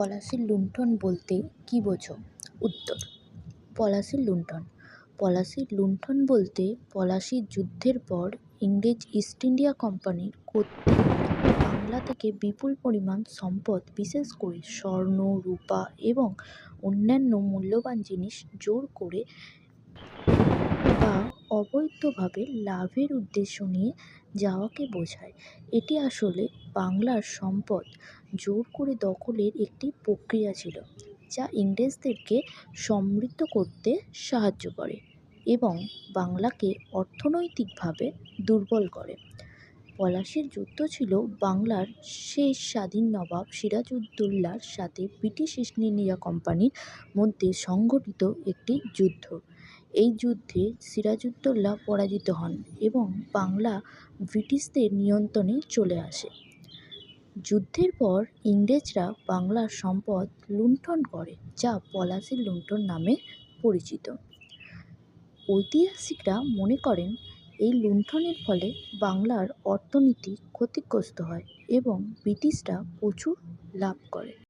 পলাশীর লুণ্ঠন বলতে কী বোঝো? উত্তর, পলাশীর লুণ্ঠন। পলাশীর লুণ্ঠন বলতে পলাশীর যুদ্ধের পর ইংরেজ ইস্ট ইন্ডিয়া কোম্পানির কর্তৃক বাংলা থেকে বিপুল পরিমাণ সম্পদ, বিশেষ করে স্বর্ণ, রূপা এবং অন্যান্য মূল্যবান জিনিস জোর করে অবৈধভাবে লাভের উদ্দেশ্য নিয়ে যাওয়াকে বোঝায়। এটি আসলে বাংলার সম্পদ জোর করে দখলের একটি প্রক্রিয়া ছিল, যা ইংরেজদেরকে সমৃদ্ধ করতে সাহায্য করে এবং বাংলাকে অর্থনৈতিকভাবে দুর্বল করে। পলাশীর যুদ্ধ ছিল বাংলার শেষ স্বাধীন নবাব সিরাজউদ্দৌলার সাথে ব্রিটিশ ইস্ট ইন্ডিয়া কোম্পানির মধ্যে সংঘটিত একটি যুদ্ধ। এই যুদ্ধে সিরাজউদ্দৌলা পরাজিত হন এবং বাংলা ব্রিটিশদের নিয়ন্ত্রণে চলে আসে। যুদ্ধের পর ইংরেজরা বাংলার সম্পদ লুণ্ঠন করে, যা পলাশীর লুণ্ঠন নামে পরিচিত। ঐতিহাসিকরা মনে করেন, এই লুণ্ঠনের ফলে বাংলার অর্থনীতি ক্ষতিগ্রস্ত হয় এবং ব্রিটিশরা প্রচুর লাভ করে।